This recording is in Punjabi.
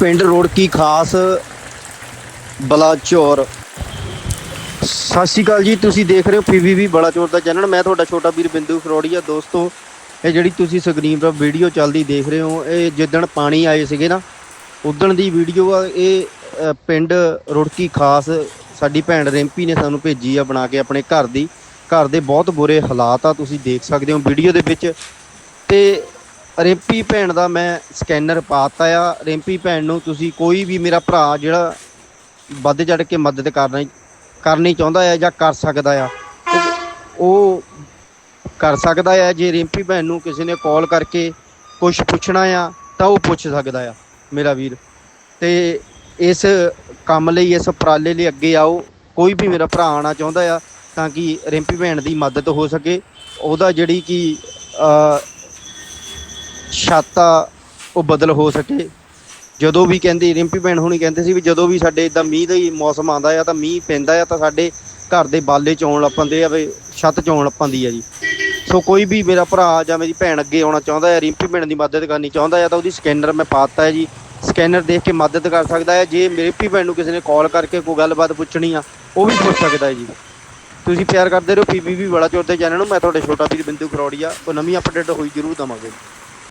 ਪਿੰਡ ਰੋੜਕੀ ਖਾਸ? ਬਲਾਚੌਰ ਸਤਿ ਸ਼੍ਰੀ ਅਕਾਲ ਜੀ, ਤੁਸੀਂ ਦੇਖ ਰਹੇ ਹੋ ਪੀਵੀਵੀ ਬਲਾਚੌਰ ਦਾ ਚੈਨਲ। ਮੈਂ ਤੁਹਾਡਾ ਛੋਟਾ ਵੀਰ ਬਿੰਦੂ ਖਰੋੜੀਆ। ਦੋਸਤੋ, ਇਹ ਜਿਹੜੀ ਤੁਸੀਂ ਸਕਰੀਨ 'ਤੇ ਵੀਡੀਓ ਚੱਲਦੀ ਦੇਖ ਰਹੇ ਹੋ, ਇਹ ਜਿੱਦਣ ਪਾਣੀ ਆਏ ਸੀਗੇ ਨਾ, ਉਦਣ ਦੀ ਵੀਡੀਓ ਆ, ਇਹ ਪਿੰਡ ਰੁੜਕੀ ਖਾਸ, ਸਾਡੀ ਭੈਣ ਰਿੰਪੀ ਨੇ ਸਾਨੂੰ ਭੇਜੀ ਆ ਬਣਾ ਕੇ ਆਪਣੇ ਘਰ ਦੀ। ਘਰ ਦੇ ਬਹੁਤ ਬੁਰੇ ਹਾਲਾਤ ਆ, ਤੁਸੀਂ ਦੇਖ ਸਕਦੇ ਹੋ ਵੀਡੀਓ ਦੇ ਵਿੱਚ। ਤੇ ਰਿੰਪੀ ਭੈਣ ਦਾ ਮੈਂ ਸਕੈਨਰ ਪਾਤਾ ਆ। ਰਿੰਪੀ ਭੈਣ ਨੂੰ ਤੁਸੀਂ ਕੋਈ ਵੀ ਮੇਰਾ ਭਰਾ ਜਿਹੜਾ ਵੱਧ ਚੜ ਕੇ ਮਦਦ ਕਰਨਾ ਕਰਨੀ ਚਾਹੁੰਦਾ ਹੈ ਜਾਂ ਕਰ ਸਕਦਾ ਆ, ਉਹ- ਕਰ ਸਕਦਾ ਆ। ਜੇ ਰਿੰਪੀ ਭੈਣ ਨੂੰ ਕਿਸੇ ਨੇ ਕਾਲ ਕਰਕੇ ਕੁਝ ਪੁੱਛਣਾ ਆ, ਤਾਂ ਉਹ ਪੁੱਛ ਸਕਦਾ ਆ, ਮੇਰਾ ਵੀਰ। ਤੇ ਇਸ ਕੰਮ ਲਈ, ਇਸ ਉਪਰਾਲੇ ਲਈ ਅੱਗੇ ਆਓ। ਕੋਈ ਵੀ ਮੇਰਾ ਭਰਾ ਆਣਾ ਚਾਹੁੰਦਾ ਆ, ਤਾਂ ਕਿ ਰਿੰਪੀ ਭੈਣ ਦੀ ਮਦਦ ਹੋ ਸਕੇ। ਉਹਦਾ ਜਿਹੜੀ ਕਿ ਛੱਤ ਆ ਉਹ ਬਦਲ ਹੋ ਸਕੇ। ਜਦੋਂ ਵੀ ਕਹਿੰਦੇ, ਰਿੰਪੀ ਭੈਣ ਹੁਣੀ ਕਹਿੰਦੇ ਸੀ ਵੀ ਜਦੋਂ ਵੀ ਸਾਡੇ ਇਦਾਂ ਮੀਂਹ ਦਾ ਹੀ ਮੌਸਮ ਆਉਂਦਾ ਆ, ਤਾਂ ਮੀਂਹ ਪੈਂਦਾ ਆ, ਤਾਂ ਸਾਡੇ ਘਰ ਦੇ ਬਾਲੇ ਚੌਣ ਲੱਪੰਦੇ ਆ, ਵੀ ਛੱਤ ਚੌਣ ਲੱਪੰਦੀ ਆ ਜੀ। ਸੋ ਕੋਈ ਵੀ ਮੇਰਾ ਭਰਾ ਜਾਂ ਮੇਰੀ ਭੈਣ ਅੱਗੇ ਆਉਣਾ ਚਾਹੁੰਦਾ ਹੈ ਰਿੰਪੀ ਭੈਣ ਦੀ ਮਦਦ ਕਰਨੀ ਚਾਹੁੰਦਾ ਹੈ ਤਾਂ ਉਹਦੀ ਸਕੈਨਰ ਮੈਂ ਪਾਤਾ ਹੈ ਜੀ। ਸਕੈਨਰ ਦੇਖ ਕੇ ਮਦਦ ਕਰ ਸਕਦਾ ਹੈ ਜੇ ਮੇਰੀ ਰਿੰਪੀ ਭੈਣ ਨੂੰ ਕਿਸੇ ਨੇ ਕਾਲ ਕਰਕੇ ਕੋਈ ਗੱਲਬਾਤ ਪੁੱਛਣੀ ਆ, ਉਹ ਵੀ ਪੁੱਛ ਸਕਦਾ ਹੈ ਜੀ। ਤੁਸੀਂ ਪਿਆਰ ਕਰਦੇ ਰਹੋ, ਪੀਬੀਬੀ ਬੜਾ ਚੋਰ ਦੇ ਚੈਨਲ ਨੂੰ, ਮੈਂ ਤੁਹਾਡੇ ਛੋਟਾ ਵੀਰ ਬਿੰਦੂ ਖਰੋੜੀਆ, ਉਹ ਨਵੀਂ ਅਪਡੇਟ ਹੋਈ ਜ਼ਰੂਰ ਦਵਾਂਗੇ।